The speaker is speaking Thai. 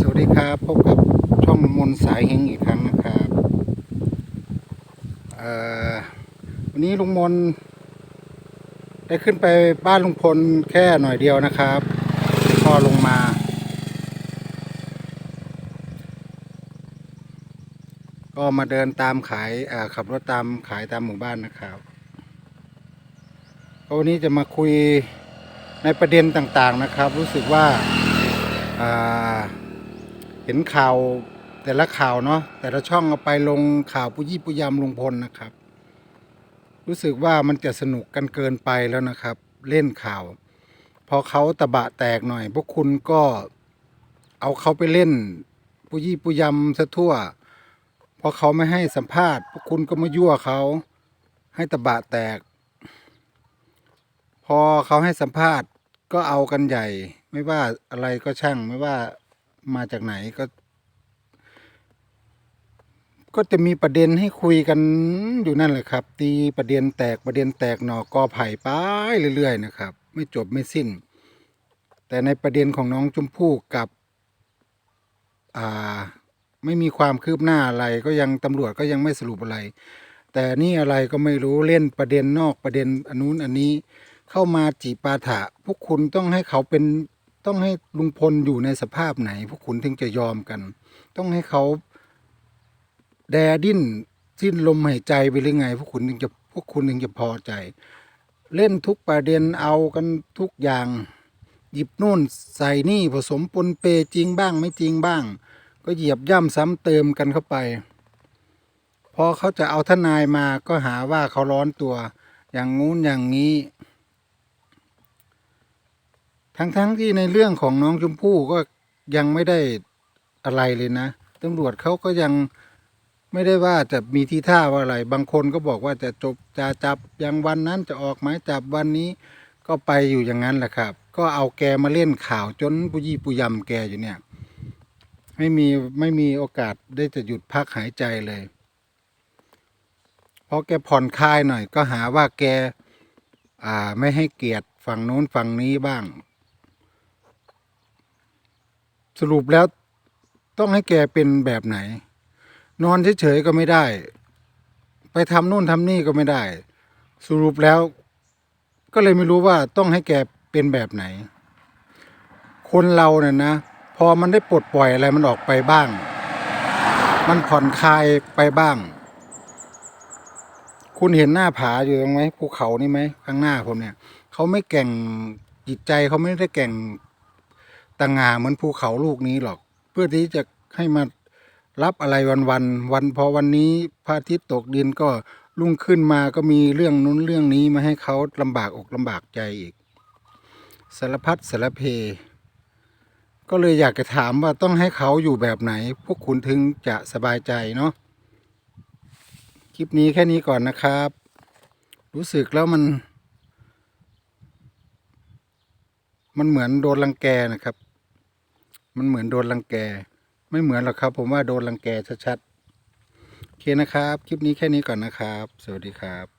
สวัสดีครับ พบกับช่องมนสายเฮงอีกครั้งนะครับวันนี้ลุงมน ได้ขึ้นไปบ้านลุงพลแค่หน่อยเดียวนะครับก็ลงมา ก็มาเดินตามขายขับรถตามขายตามหมู่บ้านนะครับก็วันนี้จะมาคุยในประเด็นต่างๆนะครับ รู้สึกว่าอ่า เห็นข่าวแต่ละข่าวเนาะแต่ละช่องเอาไปลงข่าวปุยี่ปุยำลุงพลนะครับ รู้สึกว่ามันจะสนุกกันเกินไปแล้วนะครับ เล่นข่าว พอเขาตะบะแตกหน่อย พวกคุณก็เอาเขาไปเล่นปุยี่ปุยำซะทั่วพอเขาไม่ให้สัมภาษณ์พวกคุณก็มายั่วเขาให้ตะบะแตก พอเขาให้สัมภาษณ์ก็เอากันใหญ่ ไม่ว่าอะไรก็ช่างไม่ว่า มาจากไหนก็ ก็จะมีประเด็นให้คุยกันอยู่นั่นแหละครับ ตีประเด็นแตกประเด็นแตกหนอกอไผ่ไปเรื่อย ๆ นะครับ ไม่จบไม่สิ้น แต่ในประเด็นของน้องชมพู่กับ อ่า ไม่มีความคืบหน้าอะไรก็ยังตำรวจก็ยังไม่สรุปอะไร แต่นี่อะไรก็ไม่รู้เล่นประเด็นนอกประเด็นอันนู้นอันนี้เข้ามาจีปาถะ พวกคุณต้องให้เขาเป็น ต้องให้ลุงพลอยู่ในสภาพไหน พวกคุณถึงจะยอมกัน ต้องให้เขาแดดิ้นสิ้นลมหายใจไปหรือไง พวกคุณถึงจะพวกคุณถึงจะพอใจ เล่นทุกประเด็นเอากันทุกอย่าง หยิบนู่นใส่นี่ผสมปนเปจริงบ้างไม่จริงบ้าง ก็เหยียบย่ำซ้ำเติมกันเข้าไป พอเขาจะเอาทนายมาก็หาว่าเขาร้อนตัว อย่างงู้นอย่างนี้ ทั้งๆทที่ในเรื่องของน้องชมพู่ก็ยังไม่ได้อะไรเลยนะตำรวจเขาก็ยังไม่ได้ว่าจะมีทีท่าว่าอะไร บางคนก็บอกว่าจะจบจะจับอย่างวันนั้นจะออกหมายจับวันนี้ก็ไปอยู่อย่างนั้นแหละครับ ก็เอาแกมาเล่นข่าวจนปุยี่ปุยำแกอยู่เนี่ย ไม่มีไม่มีโอกาสได้จะหยุดพักหายใจเลยพอแกผ่อนคลายหน่อยก็หาว่าแก อ่า ไม่ให้เกียรติฝั่งโน้นฝั่งนี้บ้าง สรุปแล้วต้องให้แกเป็นแบบไหน นอนเฉยๆก็ไม่ได้ ไปทำนู่นทำนี่ก็ไม่ได้ สรุปแล้ว ก็เลยไม่รู้ว่าต้องให้แกเป็นแบบไหน คนเราเนี่ยนะ พอมันได้ปลดปล่อยอะไรมันออกไปบ้าง มันผ่อนคลายไปบ้าง คุณเห็นหน้าผาอยู่ตรงไหมภูเขานี่ไหมข้างหน้าผมเนี่ยเขาไม่แก่งจิตใจเขาไม่ได้แก่ง ต่างงาเหมือนภูเขาลูกนี้หรอก เพื่อที่จะให้มารับอะไรวันวันๆวันพอวันนี้พระอาทิตย์ตกดินก็รุ่งขึ้นมาก็มีเรื่องนู้นเรื่องนี้มาให้เขาลำบากอกลำบากใจอีกสารพัดสารเพ ก็เลยอยากจะถามว่าต้องให้เขาอยู่แบบไหน พวกคุณถึงจะสบายใจเนาะคลิปนี้แค่นี้ก่อนนะครับ รู้สึกแล้วมัน มันเหมือนโดนรังแกนะครับ มันเหมือนโดนรังแก ไม่เหมือนหรอกครับ ผมว่าโดนรังแกชัดๆโอเคนะครับ คลิปนี้แค่นี้ก่อนนะครับ สวัสดีครับ